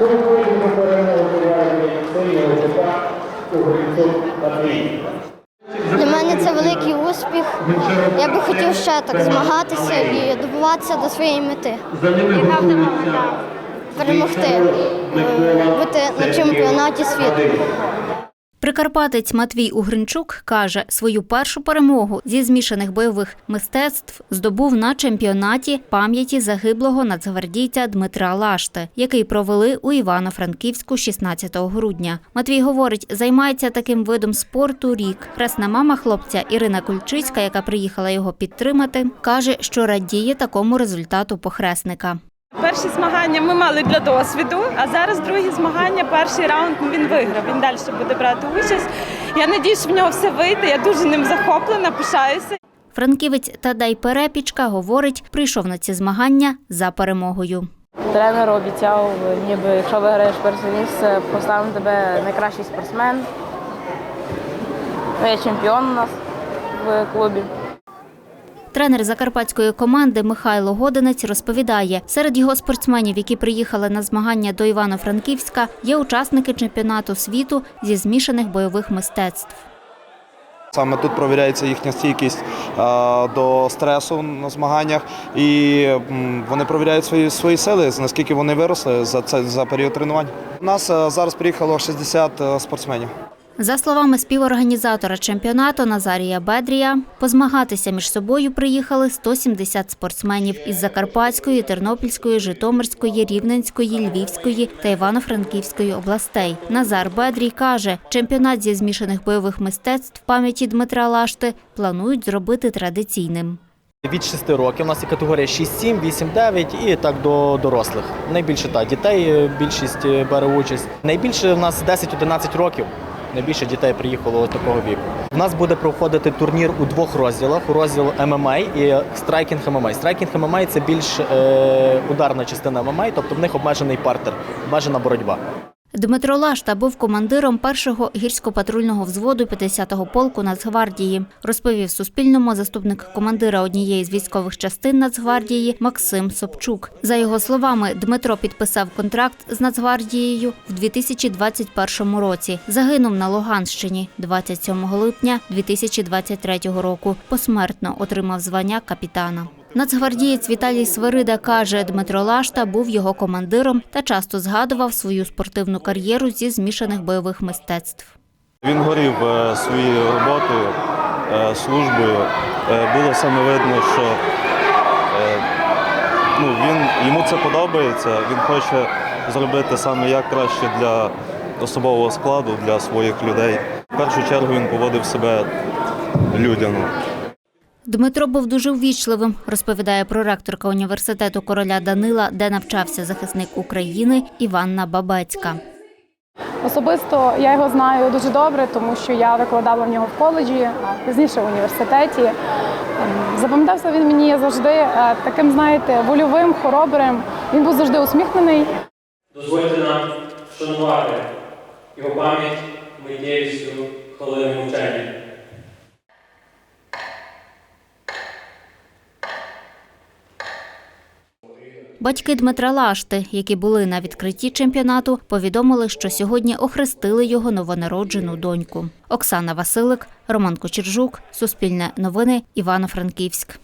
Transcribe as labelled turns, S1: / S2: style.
S1: Переходимо до переможу Сергія Лука Угрицюк Андрій. Для мене це великий успіх. Я би хотів ще так змагатися і добуватися до своєї мети. Перемогти е, бути на чемпіонаті світу.
S2: Прикарпатець Матвій Угринчук каже, свою першу перемогу зі змішаних бойових мистецтв здобув на чемпіонаті пам'яті загиблого нацгвардійця Дмитра Лашти, який провели у Івано-Франківську 16 грудня. Матвій говорить, займається таким видом спорту рік. Хресна мама хлопця Ірина Кульчицька, яка приїхала його підтримати, каже, що радіє такому результату похресника.
S3: Перші змагання ми мали для досвіду, а зараз другі змагання, перший раунд він виграв. Він далі буде брати участь. Я надію, що в нього все вийде. Я дуже ним захоплена, пишаюся.
S2: Франківець Тадай Перепічка говорить, прийшов на ці змагання за перемогою.
S4: Тренер обіцяв, ніби якщо виграєш перше місце, поставимо тебе найкращий спортсмен. Ну, Я чемпіон у нас в клубі.
S2: Тренер закарпатської команди Михайло Годинець розповідає, серед його спортсменів, які приїхали на змагання до Івано-Франківська, є учасники чемпіонату світу зі змішаних бойових мистецтв.
S5: Саме тут провіряється їхня стійкість е, до стресу на змаганнях, і вони провіряють свої свої сили, наскільки вони виросли за це за період тренувань. У нас е, зараз приїхало 60 спортсменів.
S2: За словами співорганізатора чемпіонату Назарія Бедрія, позмагатися між собою приїхали 170 спортсменів із Закарпатської, Тернопільської, Житомирської, Рівненської, Львівської та Івано-Франківської областей. Назар Бедрій каже, чемпіонат зі змішаних бойових мистецтв пам'яті Дмитра Лашти планують зробити традиційним.
S6: Від 6 років у нас є категорія 6-7, 8-9 і так до дорослих. Найбільше та дітей е, більшість е, бере участь. Найбільше в нас 10-11 років. Найбільше дітей приїхало такого віку. У нас буде проходити турнір у двох розділах: розділ ММА і страйкінг ММА. Страйкінг ММА – це більш е, ударна частина ММА, тобто в них обмежений партер, обмежена боротьба.
S2: Дмитро Лашта був командиром першого гірсько-патрульного взводу 50-го полку Нацгвардії. Розповів Суспільному заступник командира однієї з військових частин Нацгвардії Максим Собчук. За його словами, Дмитро підписав контракт з Нацгвардією в 2021 році. Загинув на Луганщині 27 липня 2023 року. Посмертно отримав звання капітана. Нацгвардієць Віталій Свирида каже, Дмитро Лашта був його командиром та часто згадував свою спортивну кар'єру зі змішаних бойових мистецтв.
S7: Він горів е, своєю роботою, е, службою. Е, Було саме видно, що ну, він, йому це подобається, він хоче зробити саме як краще для особового складу, для своїх людей. В першу чергу він поводив себе людяно.
S2: Дмитро був дуже ввічливим, розповідає проректорка університету короля Данила, де навчався захисник України Іванна Бабецька.
S8: Особисто я його знаю дуже добре, тому що я викладала в нього в коледжі, а пізніше в університеті. Ем, Запам'ятався він мені завжди е, таким, знаєте, вольовим, хоробрим. Він був завжди усміхнений.
S9: Дозвольте нам вшанувати його пам'ять миттєвістю хвилини мовчання.
S2: Батьки Дмитра Лашти, які були на відкритті чемпіонату, повідомили, що сьогодні охрестили його новонароджену доньку. Оксана Василик, Роман Кочержук, Суспільне новини, Івано-Франківськ.